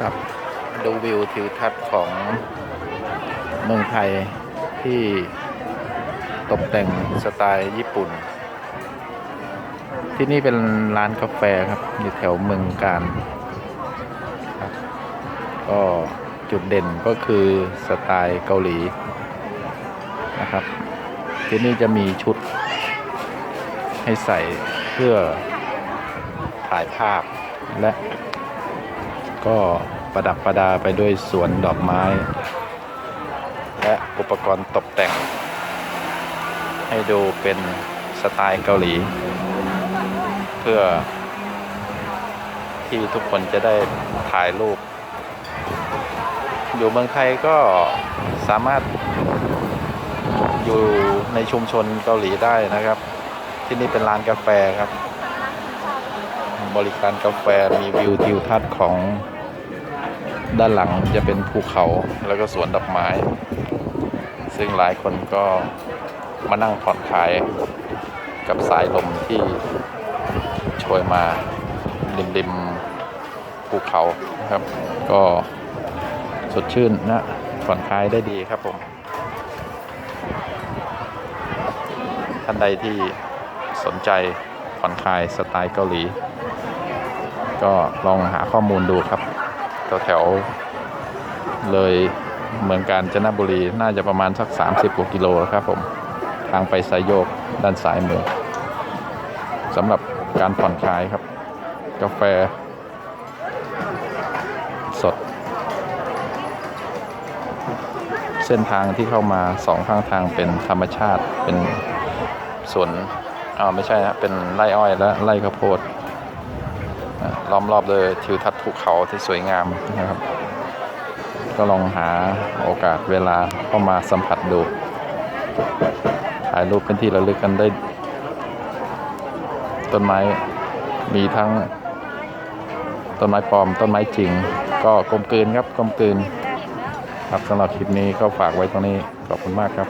ครับดูวิวทิวทัศน์ของเมืองไทยที่ตกแต่งสไตล์ญี่ปุ่น ที่นี่เป็นร้านกาแฟครับ อยู่แถวเมืองการครับก็จุดเด่นก็คือสไตล์เกาหลีนะครับ ที่นี่จะมีชุดให้ใส่เพื่อถ่ายภาพและ ก็ประดับประดาไปด้วยสวนดอกไม้ และอุปกรณ์ตกแต่ง ให้ดูเป็นสไตล์เกาหลี เพื่อที่ทุกคนจะได้ถ่ายรูป อยู่เมืองไทยก็สามารถอยู่ในชุมชนเกาหลีได้นะครับ ที่นี่เป็นร้านกาแฟครับ บริการกาแฟมีวิวทิวทัศน์ของด้านหลังจะเป็นภูเขาแล้วก็สวนดอกไม้ ซึ่งหลายคนก็มานั่งผ่อนคลายกับสายลมที่โชยมาริมริมภูเขาครับ ก็สดชื่นนะผ่อนคลายได้ดีครับผม ท่านใดที่สนใจผ่อนคลายสไตล์เกาหลี ก็ลองหาข้อมูลดูครับแถวแถวๆเลยเมืองการจนบุรีน่าจะประมาณสัก 30กว่ากิโลครับผมทางไปสายโยกด้านซ้ายมือสำหรับการผ่อนคลายครับ กาแฟ สด เส้นทางที่เข้ามาสองข้างทางเป็นธรรมชาติเป็นสวนอ่าไม่ใช่นะเป็นไร่อ้อยและไร่ข้าวโพด ล้อมรอบเลยทิวทัศน์ภูเขาที่สวยงามนะครับ ก็ลองหาโอกาสเวลาเข้ามาสัมผัสดูถ่ายรูปเป็นที่ระลึกกันได้ ต้นไม้มีทั้ง ต้นไม้ปลอมต้นไม้จริง ก็กลมกลืนครับกลมกลืน ครับสำหรับคลิปนี้ก็ฝากไว้ตรงนี้ขอบคุณมากครับ